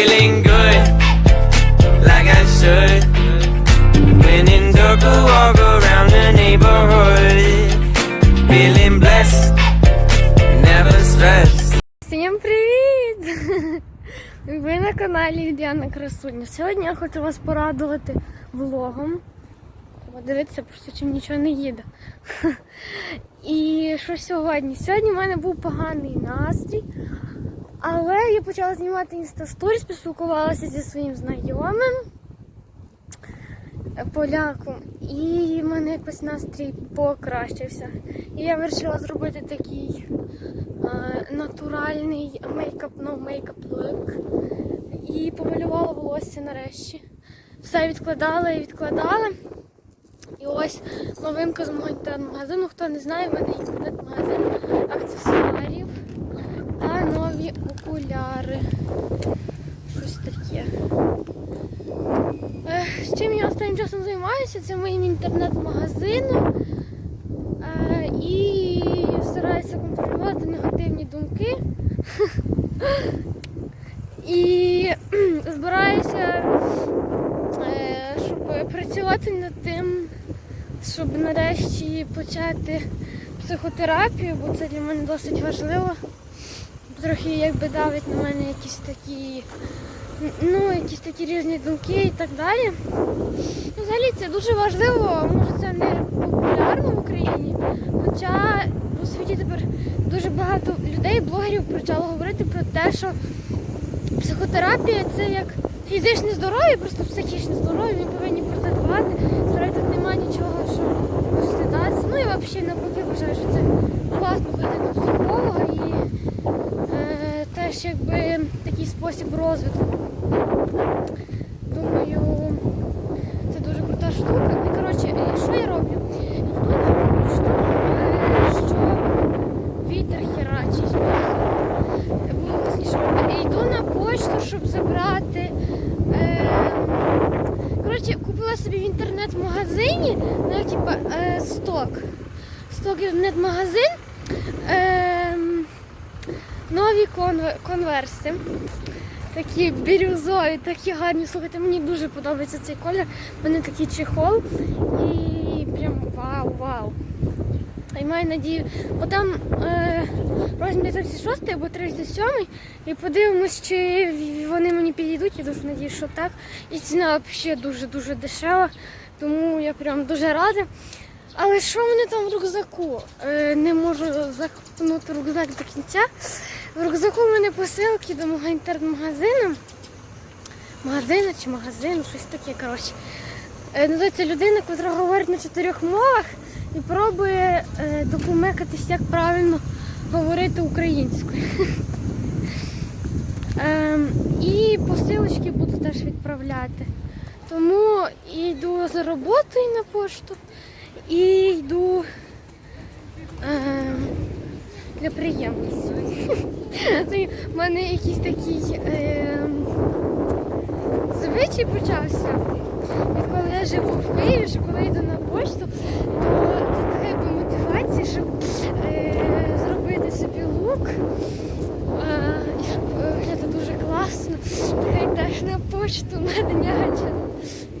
feeling good, like I should. When in dark, walk around the neighborhood, feeling blessed, never stressed. Всім привіт! Ви на каналі Діана Красуня. Сьогодні я хочу вас порадувати влогом. Дивитися, просто чим нічого не їде. І що сьогодні? Сьогодні в мене був поганий настрій, але я почала знімати інстасторіс, поспілкувалася зі своїм знайомим поляком, і в мене якось настрій покращився. І я вирішила зробити такий е, натуральний мейкап, no мейкап лук. І помалювала волосся нарешті. Все відкладала і відкладала. І ось новинка з мого інтернет-магазину. Хто не знає, в мене інтернет-магазин аксесуарів та нові окуляри. Щось таке. Е, З чим я останнім часом займаюся? Моїм інтернет-магазином. Е, І стараюся контролювати негативні думки. І збираюся, е, щоб працювати над тим, щоб нарешті почати психотерапію, бо це для мене досить важливо. Трохи якби давить на мене якісь такі, ну, якісь такі різні думки і так далі. Ну, Взагалі це дуже важливо, може це не популярно в Україні, хоча у світі тепер дуже багато людей, блогерів почало говорити про те, що психотерапія це як фізичне здоров'я, просто психічне здоров'я, ми повинні про це дбати. Справді тут немає нічого, що стидатися. Ну і взагалі навпаки вважаю, що це класно ходити до психолога і е, теж якби такий спосіб розвитку. Думаю, це дуже крута штука. І коротше, е, що я роблю? На почту, е, що вітер херачить. Е, Йду на почту, щоб забрати. Коротше, купила собі в інтернет-магазині, ну, типа, сток. Сток інтернет-магазин. Конверси. Такі бірюзові, такі гарні. Слухайте, мені дуже подобається цей колір. Мене такий чехол. І прям вау, вау. І маю надію, бо там е, розмір 36 або 37 і подивимось, чи вони мені підійдуть. Я дуже надію, що так. І ціна взагалі дуже-дуже дешева, тому я прям дуже рада. Але що в мене там в рюкзаку? Е, не можу запнути рюкзак до кінця. В рюкзаку в мене посилки до мого інтернет-магазину. Магазину чи магазину, щось таке, коротше. Е, Називається людина, яка говорить на чотирьох мовах і пробує е, докумекатись, як правильно говорити українською. Ем, і посилочки буду теж відправляти. Тому йду за роботою на пошту і йду ем, для приємності. У мене якийсь такий ем, звичай почався. Відколи я живу в Києві, що коли йду на почту, то це якби мотивація, щоб е, зробити собі лук. Е, і щоб виглядати дуже класно. Ти йдеш на почту на дня,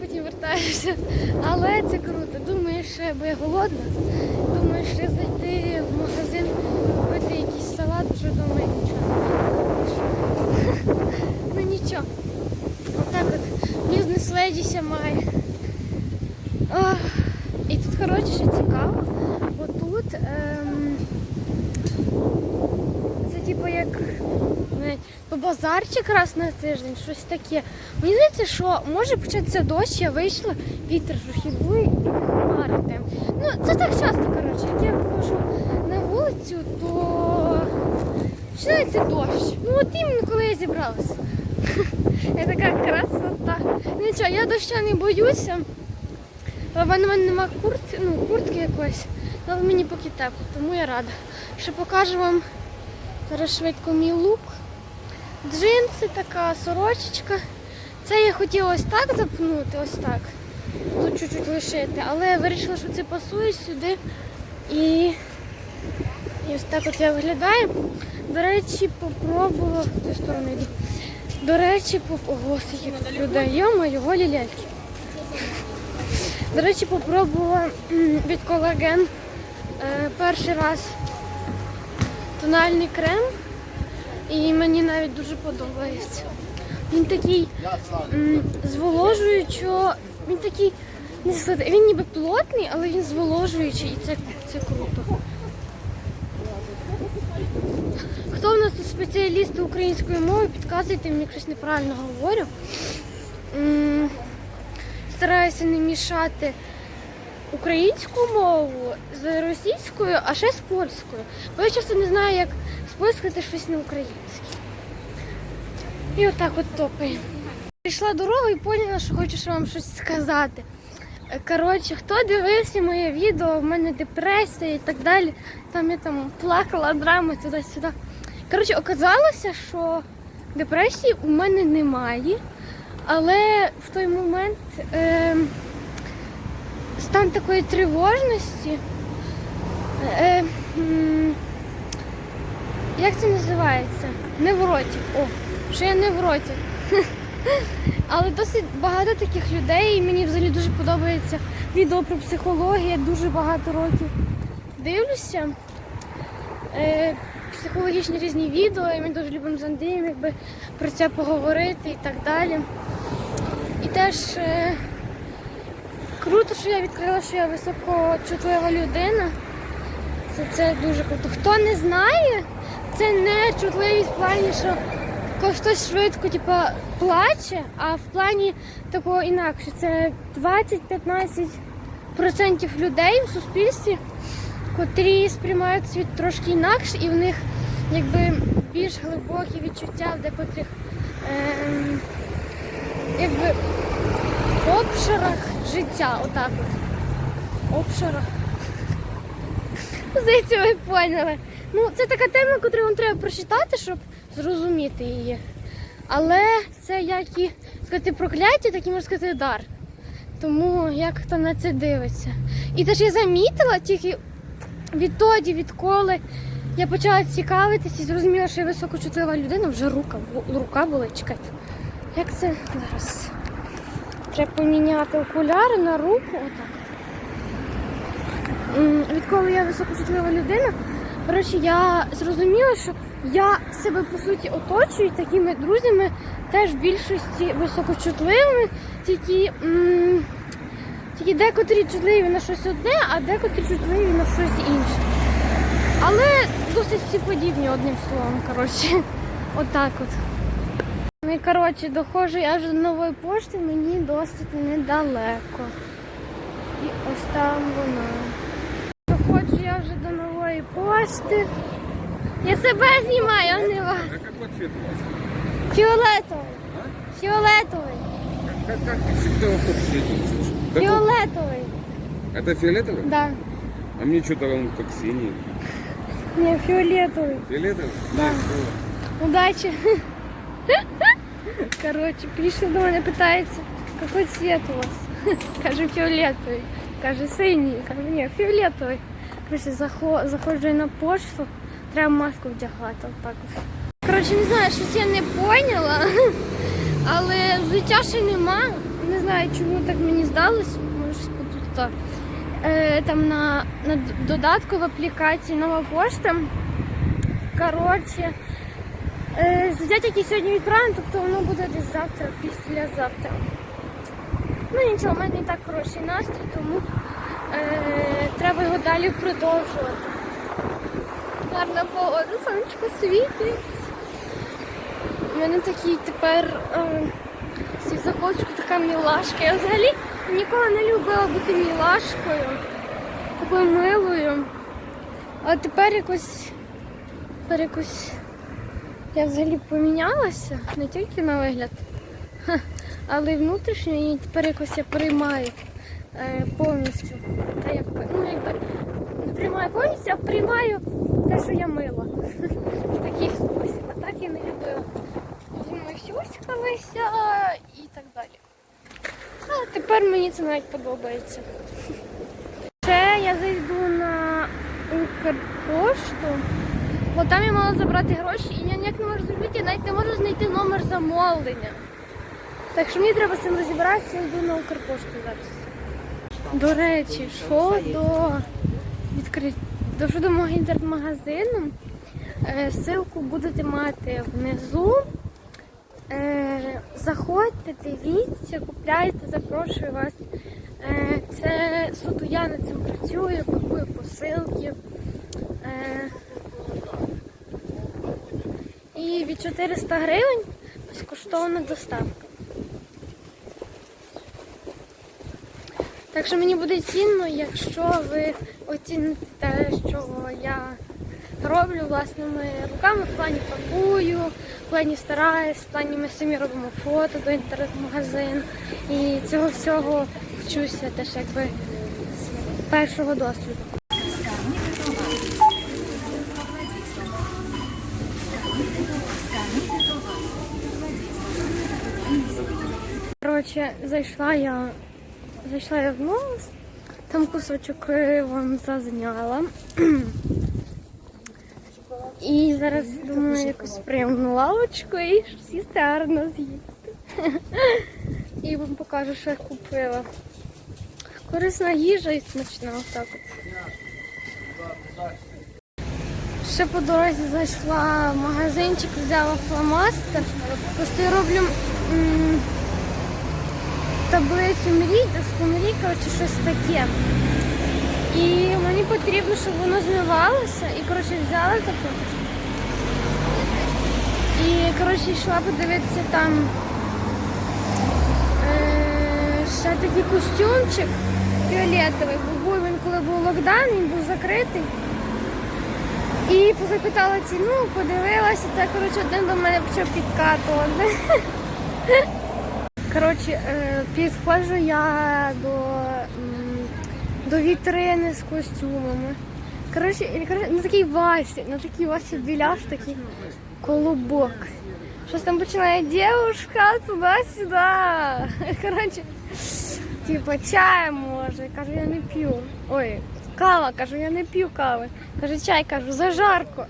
потім вертаєшся. Але це круто. Думаєш, бо я голодна. Думаєш, що зайти в магазин, купити якийсь салат, вже думаю, нічого. Ну нічого. Отак от бізнес-ледіся має. І тут, коротше, цікаво. Отут ем, це типу як навіть, ну, базарчик раз на тиждень, щось таке. Мені здається, що може початися дощ, я вийшла, вітер трохи і хмари. Ну, це так часто, коротше, як я виходжу на вулицю, то починається дощ. Ну от іменно коли я зібралася. Я така красота. Нічого, я доща не боюся. В мене немає куртки, ну, куртки якоїсь, але мені поки тепло, тому я рада. Ще покажу вам зараз швидко мій лук. Джинси, така сорочечка. Це я хотіла ось так запнути, ось так. Тут чуть-чуть лишити, але я вирішила, що це пасує сюди. І, і ось так от я виглядаю. До речі, попробувала в ту сторону йду. До речі, по Ого, скільки тут людей. Йо-моє, голі ляльки. До речі, попробувала від колаген перший раз тональний крем. І мені навіть дуже подобається. Він такий зволожуючо, він такий, не сказати, він ніби плотний, але він зволожуючий і це, це круто. Хто в нас тут спеціалісти української мови, підказуйте, мені щось неправильно говорю. Стараюся не мішати українську мову з російською, а ще з польською. Бо я часто не знаю, як з щось на українській. І отак от топає. Прийшла дорогу і поняла, що хочу ще вам щось сказати. Коротше, хто дивився моє відео, в мене депресія і так далі. Там я там плакала, драми туди-сюди. Коротше, оказалося, що депресії у мене немає. Але в той момент е, стан такої тривожності. Е, як це називається? Невротик. О, що я невротик. Але досить багато таких людей, і мені взагалі дуже подобається відео про психологію. Дуже багато років дивлюся. Е, психологічні різні відео, і ми дуже любимо з Андрієм якби, про це поговорити і так далі. І теж е, круто, що я відкрила, що я високочутлива людина. Це, це дуже круто. Хто не знає, це не чутливість в плані, що хтось швидко типа, плаче, а в плані такого інакше. Це 20-15% людей в суспільстві, котрі сприймають світ трошки інакше, і в них якби більш глибокі відчуття в декотрих ем, якби обширах життя, отак от. Обширах. Здається, ви поняли. Ну, це така тема, яку вам треба прочитати, щоб зрозуміти її. Але це як і сказати прокляття, так і можна сказати дар. Тому як хто на це дивиться. І теж я замітила тільки відтоді, відколи я почала цікавитися і зрозуміла, що я високочутлива людина, вже рука, рука була, чекайте. Як це зараз? Треба поміняти окуляри на руку. Отак. Відколи я високочутлива людина, коротше, я зрозуміла, що я себе по суті оточую такими друзями, теж в більшості високочутливими, тільки, тільки декотрі чутливі на щось одне, а декотрі чутливі на щось інше. Але досить всі подібні одним словом, коротше. Отак от. Ну коротше, доходжу я вже до нової пошти, мені досить недалеко. І ось там вона. Доходжу я вже до нової пошти. Я себе знімаю, а не вас. А какой цвет у вас? Фіолетовий. Фіолетовий. Как, как ты всегда вокруг светится? Какой? Фіолетовий. Это фиолетовый? Да. А мне что-то он как синий. Ні, фіолетовий. Фиолетовый? Да. Нет, было. Удачі. Коротше, прийшли до мене, питається, який цвет у вас? Каже, фіолетовий. Каже, синій. Каже, ні, фіолетовий. Коротше, заходжу на пошту, треба маску вдягати. Отак. Коротше, не знаю, щось я не поняла, але взуття ще нема. Не знаю, чому так мені здалось. Може, тут е, там на, на додатку в аплікації нова пошта. Коротше, е, взуття тільки сьогодні відправлено, тобто воно буде десь завтра, післязавтра. Ну нічого, в мене і так хороший настрій, тому е, треба його далі продовжувати. Гарна погода, сонечко світить. У мене такий тепер е, захочку така мілашка. Я взагалі ніколи не любила бути мілашкою, такою милою. А тепер якось, тепер якось я взагалі помінялася, не тільки на вигляд, але й внутрішньо, і тепер якось я приймаю е, повністю. Та як, ну, якби, не приймаю повністю, а приймаю те, що я мила. В такий спосіб. А так я не любила. Мною сюськалися і так далі. А тепер мені це навіть подобається. Ще я зайду на Укрпошту Бо там я мала забрати гроші, і я ніяк не можу зробити, я навіть не можу знайти номер замовлення. Так що мені треба з цим розібратися, я йду на Укрпошту зараз. До речі, що до відкриття до щодо мого інтернет-магазину, е, ссылку будете мати внизу. Е, заходьте, дивіться, купляйте, запрошую вас. Е, це суто я над цим працюю, пакую посилки. І від 400 гривень безкоштовна доставка. Так що мені буде цінно, якщо ви оціните те, що я роблю власними руками, в плані пакую, в плані стараюсь, в плані ми самі робимо фото до інтернет-магазину. І цього всього вчуся теж якби з першого досвіду. Коротше, зайшла я, зайшла я в Новус, там кусочок вам зазняла. І зараз думаю якусь приємну лавочку і сісти гарно з'їсти. І вам покажу, що я купила. Корисна їжа і смачна отак от. Ще по дорозі зайшла в магазинчик, взяла фломастер. Просто я роблю таблицю мрій, доску мрій, коротше, щось таке. І мені потрібно, щоб воно змивалося. І коротше взяла таку. І коротше йшла подивитися там е, ще такий костюмчик фіолетовий. Був він, коли був локдаун, він був закритий. І запитала ціну, подивилася, та коротше один до мене почав підкатувати. Коротше, е, підходжу я до, до вітрини з костюмами. Коротше, на такій Васі, на такій Васі біляш, такий колобок. Щось там починає дівушка туди-сюди. Коротше, типу, чай може. Кажу, я не п'ю. Ой, кава, кажу, я не п'ю кави. Каже, чай, кажу, зажарко.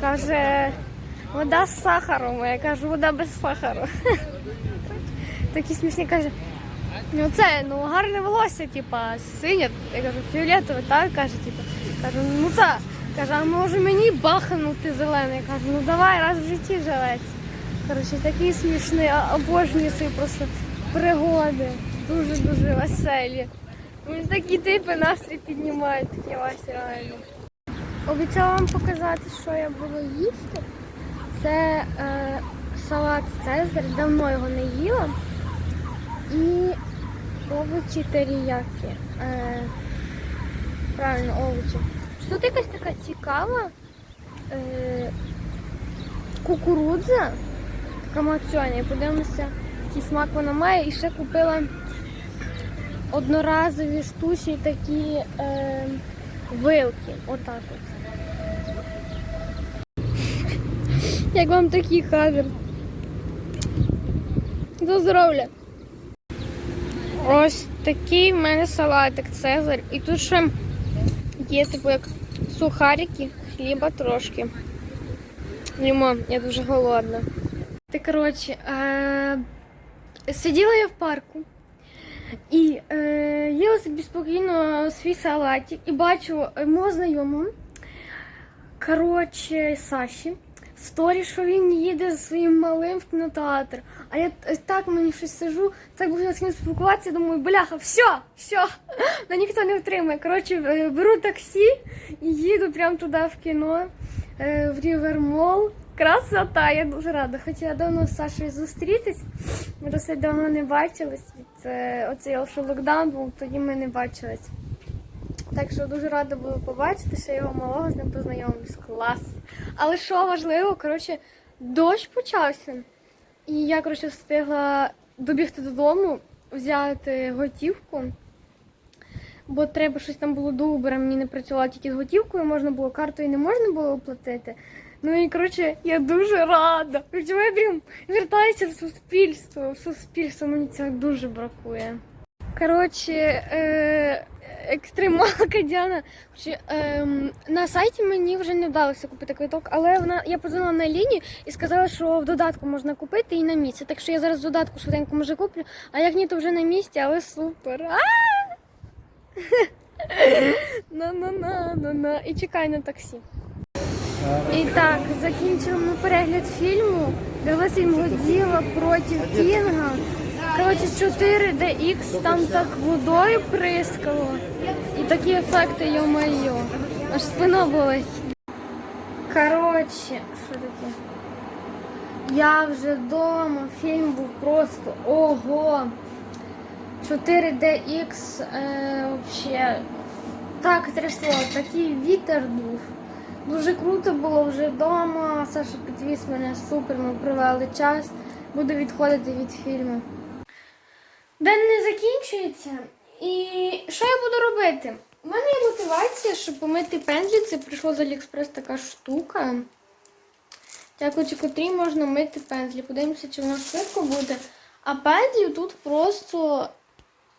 Каже, вода з сахаром. Я кажу, вода без сахару. Такі смішні каже. Ну це ну гарне волосся, типа синє. Я кажу, фіолетове, так каже, типа. Кажу, ну це. Каже, а може мені бахнути зелений? Кажу, ну давай, раз в житті живеться. Коротше, такий смішний, обожнюю свої просто пригоди. Дуже-дуже веселі. Ось такі типи настрій піднімають, такі Вася реально. Обіцяла вам показати, що я буду їсти. Це е, салат Цезарь, давно його не їла. І овочі теріяки. Е, правильно, овочі. Тут якась така цікава е, кукурудза, така мацьоня. Подивимося, який смак вона має. І ще купила одноразові штучні такі е, вилки. Отак от. Як вам такий кадр? До здоров'я! Ось такий в мене салатик Цезарь. І тут ще є типу як сухарики, хліба трошки. Їмо, я дуже голодна. Ти коротше, е- сиділа я в парку і е- їла собі спокійно свій салатик і бачу мого знайомого, коротше, Саші. Сторі, що він їде зі своїм малим в кінотеатр. А я так мені щось сижу, так буду з ним спілкуватися, думаю, бляха, все, все, на ніхто не втримає. Коротше, е, беру таксі і їду прямо туди в кіно, е, в Рівермол. Красота, я дуже рада. Хоча давно з Сашою зустрітись. Ми досить давно не бачились. Від оцей локдаун був, тоді ми не бачились. Так що дуже рада була побачити, що його малого з ним познайомлюсь. Клас. Але що важливо, коротше, дощ почався. І я, коротше, встигла добігти додому, взяти готівку. Бо треба щось там було до Uber, мені не працювала тільки з готівкою, можна було картою не можна було оплатити. Ну і коротше, я дуже рада. Я прям вертаюся в суспільство. В суспільство мені цього дуже бракує. Коротше, е, екстремалка Діана. Чи, ем, на сайті мені вже не вдалося купити квиток, але вона я подзвонила на лінію і сказала, що в додатку можна купити і на місці. Так що я зараз в додатку швиденько може куплю, а як ні, то вже на місці, але супер. На-на-на-на-на. І чекай на таксі. І так, закінчили ми перегляд фільму. Дивилися їм Годзіла проти Кінга. Коротше, 4DX там так водою прискало. І такі ефекти, йо-майо. Аж спина болить. Коротше, що таке? Я вже вдома, фільм був просто ого. 4DX е, вообще так трясло, такий вітер був. Дуже круто було вже вдома. Саша підвіз мене супер, ми провели час. Буду відходити від фільму. День не закінчується. І що я буду робити? У мене є мотивація, щоб помити пензлі. Це прийшла з Аліекспрес така штука. Дякуючи котрій можна мити пензлі. Подивимося, чи воно швидко буде. А пензлів тут просто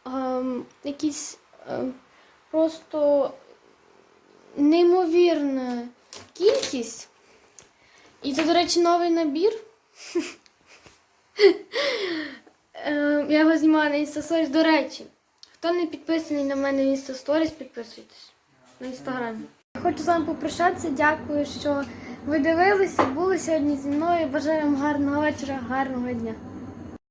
ем, якісь ем, просто неймовірна кількість. І це, до речі, новий набір. Е, Я його знімаю на Instastories. До речі, хто не підписаний на мене в сторіс, підписуйтесь на інстаграмі. Хочу з вами попрощатися. Дякую, що ви дивилися, були сьогодні зі мною. Бажаю вам гарного вечора, гарного дня.